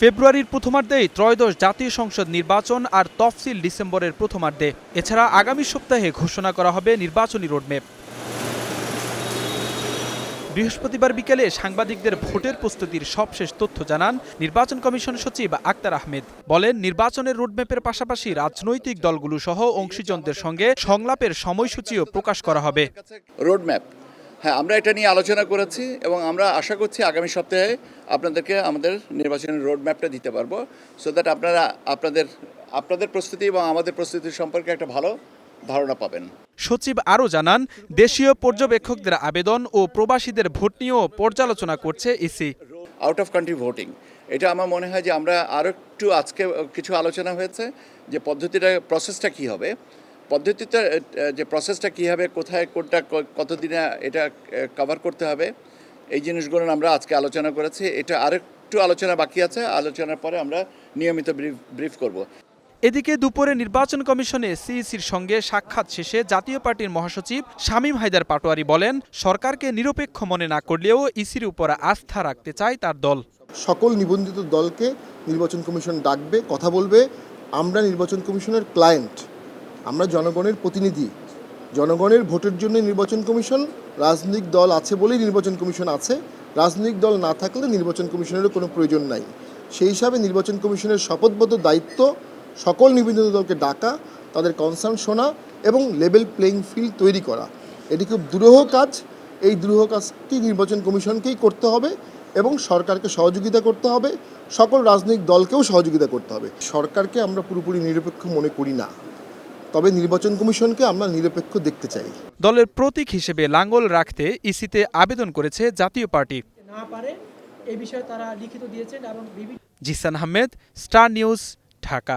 ফেব্রুয়ারির প্রথমার্ধেই ত্রয়োদশ জাতীয় সংসদ নির্বাচন আর তফসিল ডিসেম্বরের প্রথমার্ধে। এছাড়া আগামী সপ্তাহে ঘোষণা করা হবে নির্বাচনী রোডম্যাপ। বৃহস্পতিবার বিকেলে সাংবাদিকদের ভোটের প্রস্তুতির সবশেষ তথ্য জানান নির্বাচন কমিশন সচিব আক্তার আহমেদ। বলেন, নির্বাচনের রোডম্যাপের পাশাপাশি রাজনৈতিক দলগুলো সহ অংশীজনদের সঙ্গে সংলাপের সময়সূচিও প্রকাশ করা হবে। রোডম্যাপ হ্যাঁ আমরা এটা নিয়ে আলোচনা করেছি এবং আমরা আশা করছি আগামী সপ্তাহে আপনাদেরকে আমাদের নির্বাচনের রোডম্যাপটা দিতে পারব সো দ্যাট আপনারা আপনাদের আপনাদের প্রস্তুতি এবং আমাদের প্রস্তুতি সম্পর্কে একটা ভালো ধারণা পাবেন। সচিব আরও জানান দেশীয় পর্যবেক্ষকদের আবেদন ও প্রবাসীদের ভোট নিয়েও পর্যালোচনা করছে EC out of country voting এটা আমার মনে হয় যে আমরা আরও একটু আজকে কিছু আলোচনা হয়েছে যে পদ্ধতিটা প্রসেসটা কী হবে। পদ্ধতিটা আহ, যে প্রসেসটা কী হবে কোথায় কোনটা কতদিনে এটা কভার করতে হবে এই জিনিসগুলো আমরা আজকে আলোচনা করেছি। এটা আরেকটু আলোচনা বাকি আছে আলোচনার পরে আমরা নিয়মিত ব্রিফ ব্রিফ করব। এদিকে দুপুরে নির্বাচন কমিশনে সিইসির সঙ্গে সাক্ষাৎ শেষে জাতীয় পার্টির মহাসচিব শামীম হায়দার পাটোয়ারি বলেন সরকারকে নিরপেক্ষ মনে না করলেও ইসির উপর আস্থা রাখতে চায় তার দল। সকল নিবন্ধিত দলকে নির্বাচন কমিশন ডাকবে কথা বলবে। আমরা নির্বাচন কমিশনের ক্লায়েন্ট আমরা জনগণের প্রতিনিধি। জনগণের ভোটের জন্য নির্বাচন কমিশন, রাজনৈতিক দল আছে বলেই নির্বাচন কমিশন আছে। রাজনৈতিক দল না থাকলে নির্বাচন কমিশনেরও কোনো প্রয়োজন নাই। সেই হিসাবে নির্বাচন কমিশনের শপথবদ্ধ দায়িত্ব, সকল নিবন্ধিত দলকে ডাকা, তাদের কনসার্ন শোনা এবং লেভেল প্লেইং ফিল্ড তৈরি করা। এটি খুব দুরূহ কাজ। এই দুরূহ কাজটি নির্বাচন কমিশনকেই করতে হবে এবং সরকারকে সহযোগিতা করতে হবে। সকল রাজনৈতিক দলকেও সহযোগিতা করতে হবে। সরকারকে আমরা পুরোপুরি নিরপেক্ষ মনে করি না। তবে নির্বাচন কমিশনকে আমরা নিরপেক্ষ দেখতে চাই। দলের প্রতীক হিসেবে লাঙ্গল রাখতে ইসিতে আবেদন করেছে জাতীয় পার্টি। না পারে এই বিষয়ে তারা লিখিত দিয়েছেন এবং জিসান আহমেদ স্টার নিউজ ঢাকা।